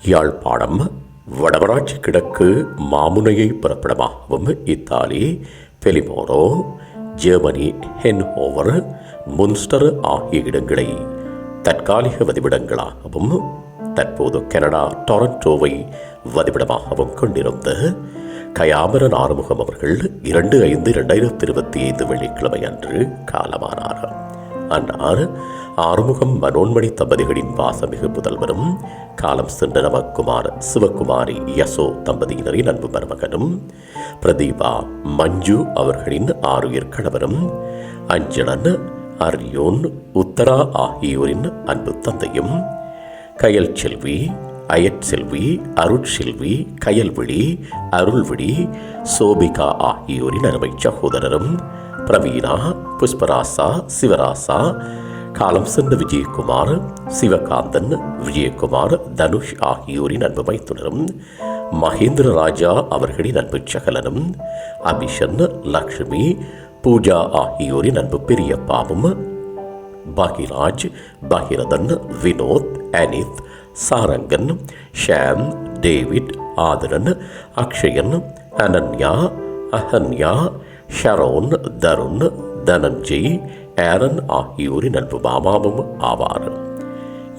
யாழ்ப்பாணம் வடமராட்சி கிழக்கு மாமுனையை புறப்படமாகவும் இத்தாலி பெலிமோரோ ஜெர்மனி ஹென்ஹோவர் முன்ஸ்டர் ஆகிய இடங்களை தற்காலிக வதிவிடங்களாகவும் தற்போது கனடா டொரண்டோவை வதிவிடமாகவும் கொண்டிருந்த கயாமரன் ஆறுமுகம் அவர்கள் இரண்டு ஐந்து இரண்டாயிரத்தி இருபத்தி ஐந்து வெள்ளிக்கிழமை அன்று காலமானார். அன்னார் ஆறுமுகம் மனோன்மணி தம்பதிகளின் வாசமிகு புதல்வரும் காலம் சென்ற நவக்குமார் சிவகுமாரி யசோ தம்பதியினரின் அன்பு மருமகனும் பிரதீபா மஞ்சு அவர்களின் ஆறுயிர் கணவரும் அஞ்சலன் அரியோன் உத்தரா ஆகியோரின் அன்பு தந்தையும் கயல் செல்வி அயற்செல்வி அருட்செல்வி கயல்விழி அருள்விழி சோபிகா ஆகியோரின் அருமை சகோதரரும் பிரவீனா புஷ்பராசா சிவராசா காலம் சென்ற விஜயகுமார் சிவகாந்தன் விஜயகுமார் தனுஷ் ஆகியோரின் அன்பு மைத்துனரும் மகேந்திர ராஜா அவர்களின் அன்பு சகலனும் அபிஷன் லக்ஷ்மி பூஜா ஆகியோரின் அன்பு பெரியப்பாவும் Bagiraj Bagirathan Vinoth Anith Sarangan Sham David Atharan Akshayan Ananya Ahanya Sharon Tharun Dhananjay Aaron ஆகியோரின் அன்பு மாமாவும் ஆவார்.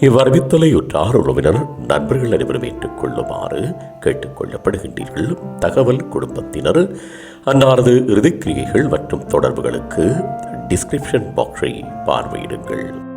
இவ்வறிவித்தலையுற்றார் உறவினர் நண்பர்கள் அனைவரும் ஏற்றுக்கொள்ளுமாறு கேட்டுக்கொள்ளப்படுகின்றீர்கள். தகவல் குடும்பத்தினர் அன்னாரது இறுதிக்கிரியைகள் மற்றும் தொடர்புகளுக்கு டிஸ்கிரிப்ஷன் பாக்ஸை பார்வையிடுங்கள்.